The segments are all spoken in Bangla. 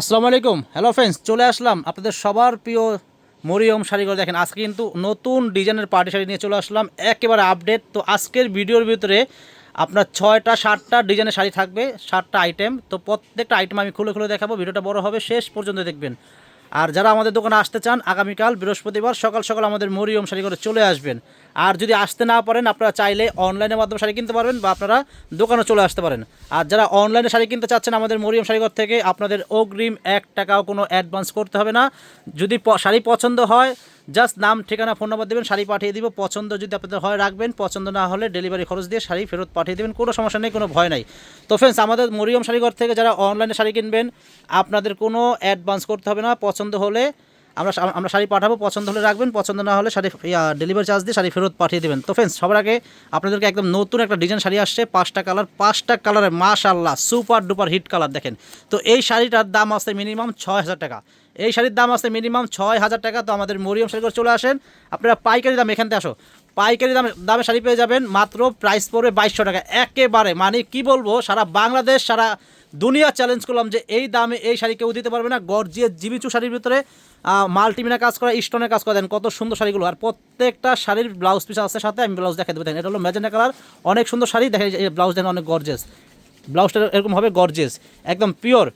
আসসালামু আলাইকুম। হ্যালো ফ্রেন্ডস চলে আসলাম আপনাদের সবার প্রিয় মরিয়ম শাড়িগুলো দেখেন, আজকে কিন্তু নতুন ডিজাইনের পার্টি শাড়ি নিয়ে চলে আসলাম। একেবারে আপডেট তো আজকের ভিডিওর ভিতরে আপনার ছয়টা, সাতটা ডিজাইনের শাড়ি থাকবে, সাতটা আইটেম তো প্রত্যেকটা আইটেম আমি খুলে খুলে দেখাবো, ভিডিওটা বড় হবে, শেষ পর্যন্ত দেখবেন। আর যারা আমাদের দোকানে আসতে চান, আগামীকাল বৃহস্পতিবার সকাল সকাল আমাদের মরিয়ম শাড়ি করে চলে আসবেন। আর যদি আসতে না পারেন, আপনারা চাইলে অনলাইনের মাধ্যমে শাড়ি কিনতে পারবেন বা আপনারা দোকানে চলে আসতে পারেন। আর যারা অনলাইনে শাড়ি কিনতে চাচ্ছেন আমাদের মরিয়ম শাড়িঘর থেকে, আপনাদের অগ্রিম এক টাকাও কোনো অ্যাডভান্স করতে হবে না। যদি শাড়ি পছন্দ হয় জাস্ট নাম, ঠিকানা ফোন নাম্বার দেবেন, শাড়ি পাঠিয়ে দিব। পছন্দ যদি আপনাদের হয়, রাখবেন। পছন্দ না হলে ডেলিভারি খরচ দিয়ে শাড়ি ফেরত পাঠিয়ে দেবেন। কোনো সমস্যা নেই, কোনো ভয় নাই। তো ফ্রেন্ডস আমাদের মরিয়ম শাড়িঘর থেকে যারা অনলাইনে শাড়ি কিনবেন, আপনাদের কোনো অ্যাডভান্স করতে হবে না। পছন্দ হলে আমরা আমরা শাড়ি পাঠাবো, পছন্দ হলে রাখবেন, পছন্দ না হলে শাড়ি ডেলিভারি চার্জ দিয়ে শাড়ি ফেরত পাঠিয়ে দেবেন। তো ফ্রেন্ডস সবার আগে আপনাদেরকে একদম নতুন একটা ডিজাইন শাড়ি আসছে, পাঁচটা কালার পাঁচটা কালারের মাশাল্লাহ সুপার ডুপার হিট কালার দেখেন। তো এই শাড়িটার দাম আসছে মিনিমাম ছয় হাজার টাকা। এই শাড়ির দাম আসছে মিনিমাম ছয় হাজার টাকা, তো আমাদের মরিয়ম শাড়ি করে চলে আসেন। আপনারা পাইকারি দাম এখান থেকে আসো। পাইকারি দামে দামে শাড়ি পেয়ে যাবেন মাত্র প্রাইস পড়বে বাইশশো টাকা। একেবারে মানে কি বলব, সারা বাংলাদেশ, সারা দুনিয়া চ্যালেঞ্জ করলাম যে এই দামে এই শাড়ি কেউ দিতে পারবে না। গর্জিয়ে জিমিচু শাড়ির ভিতরে মাল্টিমিনা কাজ করা স্টোনের কাজ করা, দেন কত সুন্দর শাড়িগুলো। আর প্রত্যেকটা শাড়ির ব্লাউজ পিস আছে সাথে, আমি ব্লাউজ দেখাই দেবো। দেখেন এটা হলো ম্যাজেন্ডা কালার অনেক সুন্দর শাড়ি দেখেন ব্লাউজ দেখেন অনেক গর্জেস ব্লাউজটা এরকম হবে গর্জেস একদম পিওর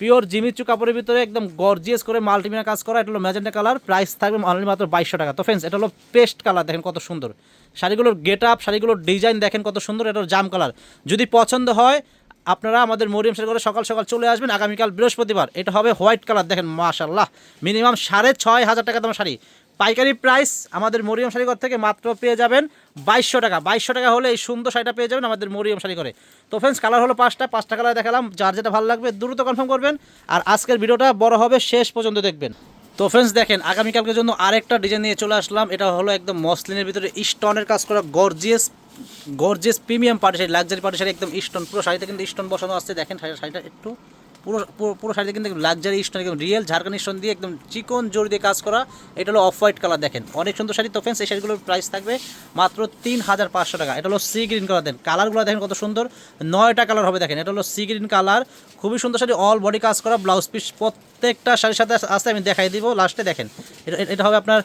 পিওর জিমিচু কাপড়ের ভিতরে একদম গর্জিয়াস করে মাল্টিমিনা কাজ করা, এটা হলো ম্যাজেন্ডা কালার প্রাইস থাকবে অনলি মাত্র বাইশশো টাকা। তো ফ্রেন্ডস এটা হলো পেস্ট কালার দেখেন কত সুন্দর। শাড়িগুলোর গেট আপ শাড়িগুলোর ডিজাইন দেখেন কত সুন্দর এটা জাম কালার যদি পছন্দ হয় আপনারা আমাদের মরিয়ম করে সকাল সকাল চলে আসবেন। আগামীকাল বৃহস্পতিবার। এটা হবে হোয়াইট কালার, দেখেন মাশাল্লাহ মিনিমাম সাড়ে ছয় হাজার টাকা দাম শাড়ি। পাইকারি প্রাইস আমাদের মরিয়ম শাড়িঘর থেকে মাত্র পেয়ে যাবেন বাইশশো টাকা। বাইশশো টাকা হলে এই সুন্দর শাড়িটা পেয়ে যাবেন আমাদের মরিয়ম শাড়ি করে তো ফ্রেন্ডস কালার হলো পাঁচটা। পাঁচটা কালার দেখালাম। যার যেটা ভালো লাগবে দ্রুত কনফার্ম করবেন। আর আজকের ভিডিওটা বড় হবে শেষ পর্যন্ত দেখবেন। তো ফ্রেন্ডস দেখেন আগামীকালকের জন্য আরেকটা ডিজাইন নিয়ে চলে আসলাম। এটা হলো একদম মসলিনের ভিতরে স্টোনের কাজ করা gorgeous gorgeous premium party sari luxury party sari একদম স্টোন পুরো শাড়িতে কিন্তু স্টোন বসানো আছে। দেখেন শাড়িটা একটু পুরো পুরো- শাড়িতে কিন্তু লাক্সারি স্টোন একদম রিয়েল ঝাড়খানি স্টোন দিয়ে একদম চিকন জোর দিয়ে কাজ করা। এটা হলো অফ হোয়াইট কালার দেখেন। অনেক সুন্দর শাড়ি তো ফ্রেন্ডস এই শাড়িগুলোর প্রাইস থাকবে মাত্র তিন হাজার পাঁচশো টাকা। এটা হলো সি গ্রিন কালার দেন কালারগুলো দেখেন কত সুন্দর। নয়টা কালার হবে, দেখেন। এটা হলো সি গ্রিন কালার খুবই সুন্দর শাড়ি অল বডি কাজ করা ব্লাউজ পিস প্রত্যেকটা শাড়ির সাথে আসতে আমি দেখাই দিব। লাস্টে দেখেন। এটা হবে আপনার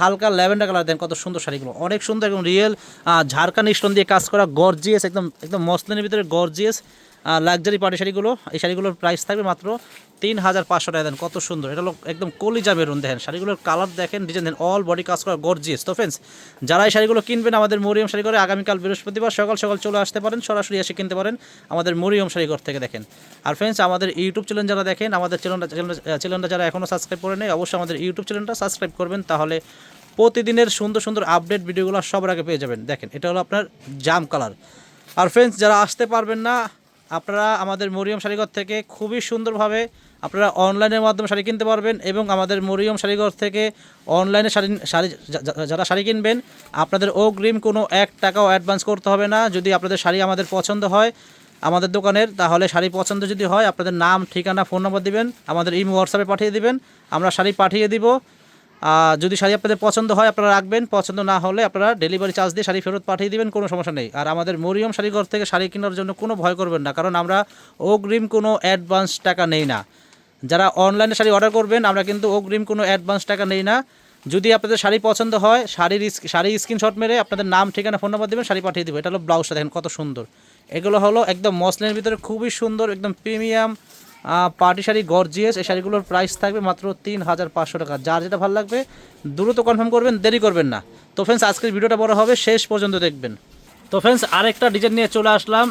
হালকা ল্যাভেন্ডার কালার দেন কত সুন্দর শাড়িগুলো। অনেক সুন্দর একদম রিয়েল ঝাড়খান্ড স্টোন দিয়ে কাজ করা গর্জিয়াস একদম একদম মসলিনের ভিতরে গর্জিয়াস লাক্সারি পার্টি শাড়িগুলো, এই শাড়িগুলোর প্রাইস থাকবে মাত্র তিন হাজার পাঁচশো টাকা। দেন কত সুন্দর। এটা হলো একদম কলিজা মেরুন দেখেন। শাড়িগুলোর কালার দেখেন ডিজাইন দেন অল বডি কাজ করা গর্জিয়াস তো ফ্রেন্ডস যারা এই শাড়িগুলো কিনবেন আমাদের মরিয়ম শাড়ি করে আগামীকাল বৃহস্পতিবার সকাল সকাল চলে আসতে পারেন, সরাসরি এসে কিনতে পারেন আমাদের মরিয়ম শাড়িঘর থেকে, দেখেন। আর ফ্রেন্ডস আমাদের ইউটিউব চ্যানেল যারা দেখেন, আমাদের চ্যানেলটা চ্যানেলটা যারা এখনও সাবস্ক্রাইব করে নেই, অবশ্যই আমাদের ইউটিউব চ্যানেলটা সাবস্ক্রাইব করবেন, তাহলে প্রতিদিনের সুন্দর সুন্দর আপডেট ভিডিওগুলো সবার আগে পেয়ে যাবেন। দেখেন, এটা হলো আপনার জাম কালার আর ফ্রেন্ডস যারা আসতে পারবেন না আপনারা আমাদের মরিয়ম শাড়িঘর থেকে খুবই সুন্দরভাবে আপনারা অনলাইনের মাধ্যমে শাড়ি কিনতে পারবেন এবং আমাদের মরিয়ম শাড়িঘর থেকে অনলাইনে শাড়ি শাড়ি যারা শাড়ি কিনবেন, আপনাদের অগ্রিম কোনো এক টাকাও অ্যাডভান্স করতে হবে না। যদি আপনাদের শাড়ি আমাদের পছন্দ হয় আমাদের দোকানের, তাহলে শাড়ি পছন্দ যদি হয়, আপনাদের নাম, ঠিকানা, ফোন নম্বর দিবেন, আমাদের ইমো হোয়াটসঅ্যাপে পাঠিয়ে দিবেন, আমরা শাড়ি পাঠিয়ে দিব। যদি শাড়ি আপনাদের পছন্দ হয়, আপনারা রাখবেন। পছন্দ না হলে আপনারা ডেলিভারি চার্জ দিয়ে শাড়ি ফেরত পাঠিয়ে দিবেন, কোনো সমস্যা নেই। আর আমাদের মরিয়ম শাড়িঘর থেকে শাড়ি কেনার জন্য কোনো ভয় করবেন না, কারণ আমরা অগ্রিম কোনো অ্যাডভান্স টাকা নেই না। যারা অনলাইনে শাড়ি অর্ডার করবেন, আমরা কিন্তু অগ্রিম কোনো অ্যাডভান্স টাকা নেই না। যদি আপনাদের শাড়ি পছন্দ হয়, শাড়ির শাড়ি স্ক্রিনশট মেরে আপনাদের নাম, ঠিকানা ফোন নাম্বার দেবেন, শাড়ি পাঠিয়ে দেবো এটা হলো ব্লাউজটা দেখেন কত সুন্দর। এগুলো হলো একদম মসলিনের ভিতরে খুবই সুন্দর, একদম প্রিমিয়াম পার্টি শাড়ি গর্জিয়াস এই শাড়িগুলোর প্রাইস থাকবে মাত্র তিন হাজার পাঁচশো টাকা। যার যেটা ভালো লাগবে, দ্রুত কনফার্ম করবেন, দেরি করবেন না। তো ফ্রেন্ডস আজকের ভিডিওটা বড় হবে, শেষ পর্যন্ত দেখবেন। তো ফ্রেন্ডস আরেকটা ডিজাইন নিয়ে চলে আসলাম।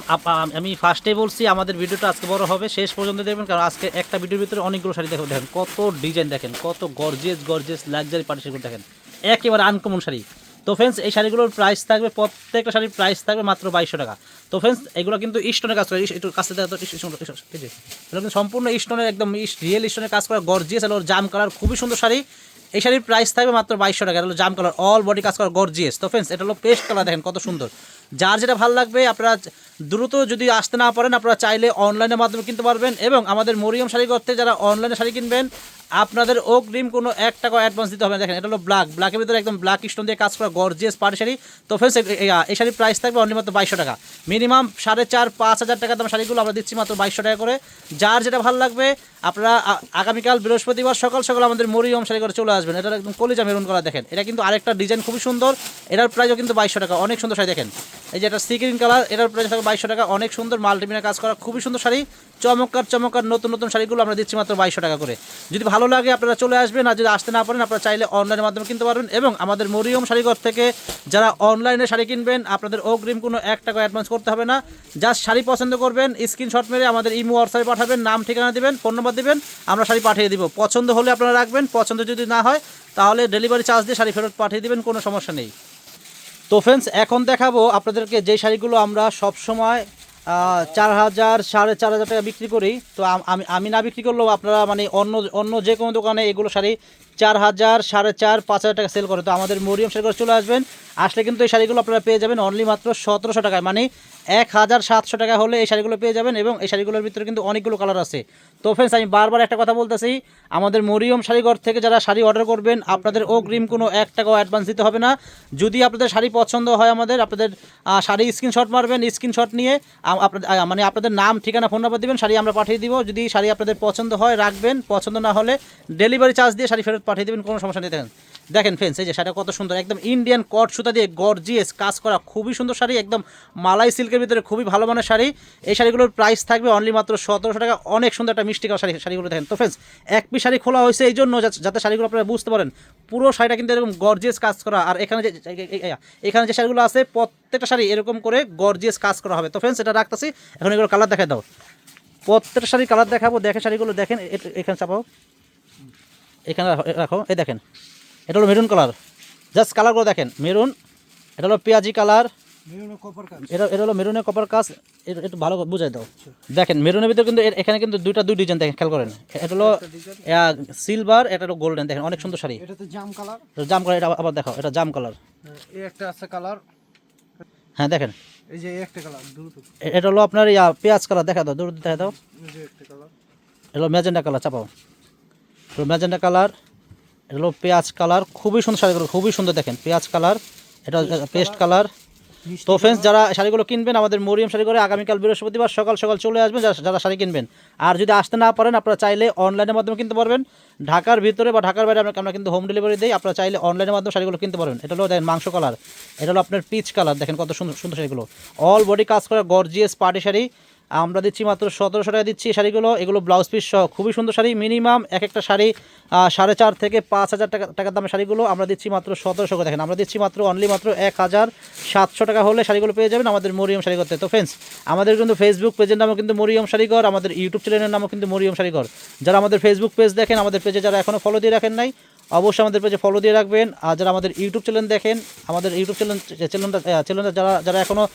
আমি ফার্স্টে বলছি, আমাদের ভিডিওটা আজকে বড় হবে, শেষ পর্যন্ত দেখবেন, কারণ আজকে একটা ভিডিওর ভিতরে অনেকগুলো শাড়ি দেখো, দেখেন, কত ডিজাইন দেখেন, কত গর্জিয়াস গর্জিয়াস লাক্সারি পার্টি শাড়িগুলো দেখেন। একেবারে আনকমন শাড়ি। তো ফ্রেন্ডস এই শাড়িগুলোর প্রাইস থাকবে, প্রত্যেকটা শাড়ির প্রাইস থাকবে মাত্র বাইশশো টাকা। তো ফ্রেন্ডস এগুলো কিন্তু স্টোনের কাজ করে। একটু কাছে এগুলো কিন্তু সম্পূর্ণ স্টোনের একদম রিয়েল স্টোনের কাজ করা গর্জিয়াস আর জাম কালার খুবই সুন্দর শাড়ি। এই শাড়ির প্রাইস থাকবে মাত্র বাইশশো টাকা। এটা হলো জাম কালার অল বডি কাজ করা গর্জিয়াস তো ফ্রেন্ডস এটা হলো পেস্ট কালার দেখেন কত সুন্দর। যার যেটা ভালো লাগবে, আপনারা দ্রুত যদি আসতে না পারেন, আপনারা চাইলে অনলাইনের মাধ্যমে কিনতে পারবেন। এবং আমাদের মরিয়ম শাড়ি করতে যারা অনলাইনে শাড়ি কিনবেন আপনাদের অগ্রিম কোনো এক টাকা অ্যাডভান্স দিতে হবে না। দেখেন, এটা হলো ব্ল্যাক ব্ল্যাকের ভিতরে একদম ব্ল্যাক স্টোন দিয়ে কাজ করা গর্জিয়াস পাড়ি শাড়ি। তো ফ্রেন্ডস এই শাড়ির প্রাইস থাকবে অনলি মাত্র বাইশশো টাকা। মিনিমাম সাড়ে চার, পাঁচ হাজার টাকা দাম শাড়িগুলো আমরা দিচ্ছি মাত্র বাইশশো টাকা করে। যার যেটা ভালো লাগবে, আপনারা আগামীকাল বৃহস্পতিবার সকাল সকাল আমাদের মরিয়ম শাড়ি করে চলে আসবেন। এটা একদম কলিজা মেরুন করা, দেখেন। এটা কিন্তু আরেকটা ডিজাইন খুবই সুন্দর। এটার প্রাইসও কিন্তু বাইশশো টাকা। অনেক সুন্দর শাড়ি, দেখেন। এই যে এটা সি গ্রিন কালার এটার প্রাইস থাকবে বাইশশো টাকা। অনেক সুন্দর মাল্টিমিনা কাজ করা, খুবই সুন্দর শাড়ি। চমৎকার চমৎকার নতুন নতুন শাড়িগুলো আমরা দিচ্ছি মাত্র বাইশশো টাকা করে। যদি ভালো লাগে আপনারা চলে আসবেন, আর যদি আসতে না পারেন, আপনারা চাইলে অনলাইনের মাধ্যমে কিনতে পারবেন। এবং আমাদের মরিয়ম শাড়িঘর থেকে যারা অনলাইনে শাড়ি কিনবেন, আপনাদের অগ্রিম কোনো এক টাকা অ্যাডভান্স করতে হবে না। জাস্ট শাড়ি পছন্দ করবেন স্ক্রিনশট মেরে আমাদের ইমো হোয়াটসঅ্যাপে পাঠাবেন, নাম, ঠিকানা দেবেন ফোন নম্বর দেবেন, আমরা শাড়ি পাঠিয়ে দিব। পছন্দ হলে আপনারা রাখবেন, পছন্দ যদি না হয়, তাহলে ডেলিভারি চার্জ দিয়ে শাড়ি ফেরত পাঠিয়ে দেবেন, কোনো সমস্যা নেই। তো ফ্রেন্ডস এখন দেখাবো আপনাদেরকে যে শাড়িগুলো আমরা সব সময় চার হাজার, সাড়ে চার হাজার টাকা বিক্রি করি। তো আমি আমি না বিক্রি করলেও আপনারা মানে অন্য অন্য যে কোনো দোকানে এগুলো শাড়ি চার হাজার, সাড়ে চার, পাঁচ হাজার টাকা সেল করে। তো আমাদের মরিয়ম শাড়ি চলে আসবেন। আসলে কিন্তু এই শাড়িগুলো আপনারা পেয়ে যাবেন অনলি মাত্র সতেরোশো টাকায়। মানে এক হাজার সাতশো টাকা হলে এই শাড়িগুলো পেয়ে যাবেন এবং এই শাড়িগুলোর ভিতরে কিন্তু অনেকগুলো কালার আছে। তো ফ্রেন্ডস আমি বারবার একটা কথা বলতেছি, আমাদের মরিয়ম শাড়িঘর থেকে যারা শাড়ি অর্ডার করবেন, আপনাদের অগ্রিম কোনো এক টাকাও অ্যাডভান্স দিতে হবে না। যদি আপনাদের শাড়ি পছন্দ হয় আমাদের, আপনাদের শাড়ি স্ক্রিনশট মারবেন স্ক্রিনশট নিয়ে আপনাদের মানে আপনাদের নাম, ঠিকানা ফোন নাম্বার দিবেন, শাড়ি আমরা পাঠিয়ে দিব। যদি শাড়ি আপনাদের পছন্দ হয়, রাখবেন। পছন্দ না হলে ডেলিভারি চার্জ দিয়ে শাড়ি ফেরত পাঠিয়ে দেবেন, কোনো সমস্যা নেই। দেখেন দেখেন ফ্রেন্ডস এই যে শাড়িটা কত সুন্দর, একদম ইন্ডিয়ান কট সুতা দিয়ে গর্জিয়াস কাজ করা, খুবই সুন্দর শাড়ি, একদম মালাই সিল্কের ভিতরে খুবই ভালো মানের শাড়ি। এই শাড়িগুলোর প্রাইস থাকবে অনলি মাত্র সতেরোশো টাকা, অনেক সুন্দর একটা মিষ্টি শাড়ি, শাড়িগুলো দেখেন। তো ফ্রেন্ডস এক পি শাড়ি খোলা হয়েছে এই জন্য যাতে শাড়িগুলো আপনারা বুঝতে পারেন, পুরো শাড়িটা কিন্তু এরকম গর্জিয়াস কাজ করা, আর এখানে যে এখানে যে শাড়িগুলো আছে, প্রত্যেকটা শাড়ি এরকম করে গর্জিয়াস কাজ করা হবে। তো ফ্রেন্ডস এটা রাখতেছি, এখন এগুলো কালার দেখাই দাও। প্রত্যেকটা শাড়ি কালার দেখাবো, দেখে শাড়িগুলো দেখেন এখানে চাপাও। এখানে রাখো- এই দেখেন এটা হলো মেরুন কালার জাস্ট কালারগুলো দেখেন মেরুন এটা হলো পেঁয়াজি কালার এটা এটা হলো মেরুনের কপার কাজ একটু ভালো বুঝাই দাও। দেখেন মেরুনের ভিতরে কিন্তু এখানে কিন্তু দুইটা দুই ডিজাইন দেখেন খেয়াল করেন। এটা হলো সিলভার এটা হলো গোল্ডেন দেখেন অনেক সুন্দর শাড়ি। এটা জাম কালার জাম কালার এটা আবার দেখাও এটা জাম কালার এই একটা আছে কালার হ্যাঁ দেখেন। এই যে একটা কালার এটা হলো আপনার পেঁয়াজ কালার দেখা দাও দূর দেখা দাও। এই যে একটা কালার এটা হলো ম্যাজেন্ডা কালার চাপাও। ম্যাজেন্ডা কালার এটা হলো পেঁয়াজ কালার খুবই সুন্দর শাড়িগুলো খুবই সুন্দর দেখেন পেঁয়াজ কালার এটা পেস্ট কালার তো ফ্রেন্ডস যারা শাড়িগুলো কিনবেন আমাদের মরিয়াম শাড়ি করে আগামীকাল বৃহস্পতিবার সকাল সকাল চলে আসবেন যারা যারা শাড়ি কিনবেন। আর যদি আসতে না পারেন আপনারা চাইলে অনলাইনের মাধ্যমে কিনতে পারবেন। ঢাকার ভিতরে বা ঢাকার বাইরে আমরা আমরা কিন্তু হোম ডেলিভারি দিই আপনারা চাইলে অনলাইনের মাধ্যমে শাড়িগুলো কিনতে পারবেন। এটা হলো দেখেন মাংস কালার এটা হলো আপনার পিচ কালার দেখেন কত সুন্দর সুন্দর শাড়িগুলো। অল বডি কাজ করা গর্জিয়াস পার্টি শাড়ি আমরা দিচ্ছি মাত্র সতেরোশো টাকা দিচ্ছি শাড়িগুলো। এগুলো ব্লাউজ পিস সহ খুবই সুন্দর শাড়ি মিনিমাম এক একটা শাড়ি সাড়ে চার থেকে পাঁচ হাজার টাকা টাকার দামের শাড়িগুলো আমরা দিচ্ছি মাত্র সতেরোশো করে। দেখেন, আমরা দিচ্ছি মাত্র অনলি মাত্র এক হাজার সাতশো টাকা হলে শাড়িগুলো পেয়ে যাবেন আমাদের মরিয়ম শাড়ি করতে তো ফ্রেন্ডস আমাদের কিন্তু ফেসবুক পেজের নামও কিন্তু মরিয়ম শাড়িঘর, আমাদের ইউটিউব চ্যানেলের নামও কিন্তু মরিয়ম শাড়িঘর। যারা আমাদের ফেসবুক পেজ দেখেন, আমাদের পেজে যারা এখনও ফলো দিয়ে রাখেন নাই অবশ্যই আমাদের পেজে ফলো দিয়ে রাখবেন। আর যারা আমাদের ইউটিউব চ্যানেল দেখেন, আমাদের ইউটিউব চ্যানেল চ্যানেলটা চ্যানেলটা যারা যারা এখনও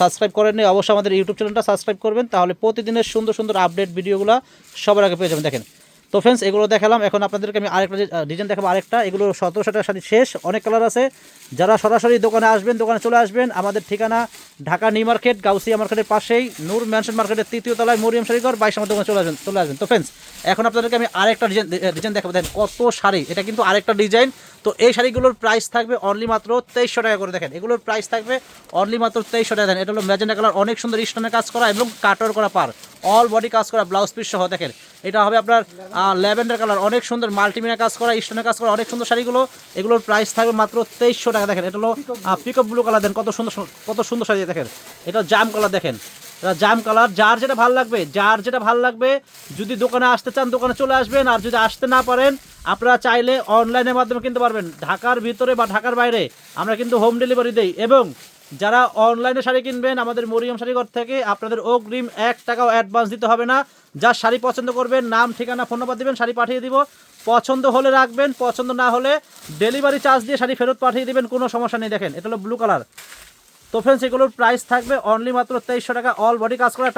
সাবস্ক্রাইব করেননি, অবশ্যই আমাদের ইউটিউব চ্যানেলটা সাবস্ক্রাইব করবেন। তাহলে প্রতিদিনের সুন্দর সুন্দর আপডেট ভিডিওগুলো সবার আগে পেয়ে যাবেন। দেখেন তো ফ্রেন্ডস এগুলো দেখালাম। এখন আপনাদেরকে আমি আরেকটা ডিজাইন দেখাবো আরেকটা। এগুলো সতেরোশো টাকা শাড়ি শেষ। অনেক কালার আছে। যারা সরাসরি দোকানে আসবেন, দোকানে চলে আসবেন, আমাদের ঠিকানা ঢাকা নিউ মার্কেট, গাউসিয়া মার্কেটের পাশেই, নূর ম্যানশন মার্কেটের তৃতীয় তলায় মরিয়াম শাড়িঘর, বাইশ আমার দোকানে চলে আসবেন চলে আসবেন। তো ফ্রেন্ডস এখন আপনাদেরকে আমি আরেকটা ডিজাইন ডিজাইন দেখাবো। দেখেন কত শাড়ি। এটা কিন্তু আরেকটা ডিজাইন তো এই শাড়িগুলোর প্রাইস থাকবে অনলি মাত্র তেইশশো টাকা করে। দেখেন, এগুলোর প্রাইস থাকবে অনলি মাত্র তেইশশো টাকা। দেখেন, এটা হলো ম্যাজেন্ডা কালার অনেক সুন্দর স্টোনের কাজ করা এবং কাটর করা পার। অল বডি কাজ করা ব্লাউজ পিস সহ, দেখেন। এটা হবে আপনার ল্যাভেন্ডার কালার অনেক সুন্দর মাল্টিমিনা কাজ করা স্টোনের কাজ করা, অনেক সুন্দর শাড়িগুলো। এগুলোর প্রাইস থাকবে মাত্র তেইশশো টাকা। দেখেন, এটা হলো পিকআপ ব্লু কালার দেন কত সুন্দর কত সুন্দর শাড়ি, দেখেন। এটা জাম কালার দেখেন। জাম কালার, যার যেটা ভালো লাগবে, যার যেটা ভালো লাগবে, যদি দোকানে আসতে চান, দোকানে চলে আসবেন, আর যদি আসতে না পারেন, আপনারা চাইলে অনলাইনের মাধ্যমে কিনতে পারবেন। ঢাকার ভিতরে বা ঢাকার বাইরে আমরা কিন্তু হোম ডেলিভারি দেই এবং যারা অনলাইনে শাড়ি কিনবেন, আমাদের মরিয়ম শাড়িঘর থেকে আপনাদের অগ্রিম এক টাকাও অ্যাডভান্স দিতে হবে না। যার শাড়ি পছন্দ করবেন, নাম, ঠিকানা ফোন নাম্বার দিবেন, শাড়ি পাঠিয়ে দিব। পছন্দ হলে রাখবেন, পছন্দ না হলে ডেলিভারি চার্জ দিয়ে শাড়ি ফেরত পাঠিয়ে দিবেন, কোনো সমস্যা নেই। দেখেন, এটা হলো ব্লু কালার তো ফ্রেন্ডস এগুলোর প্রাইস থাকবে অনলি মাত্র তেইশশো টাকা অল বডি কাজ করা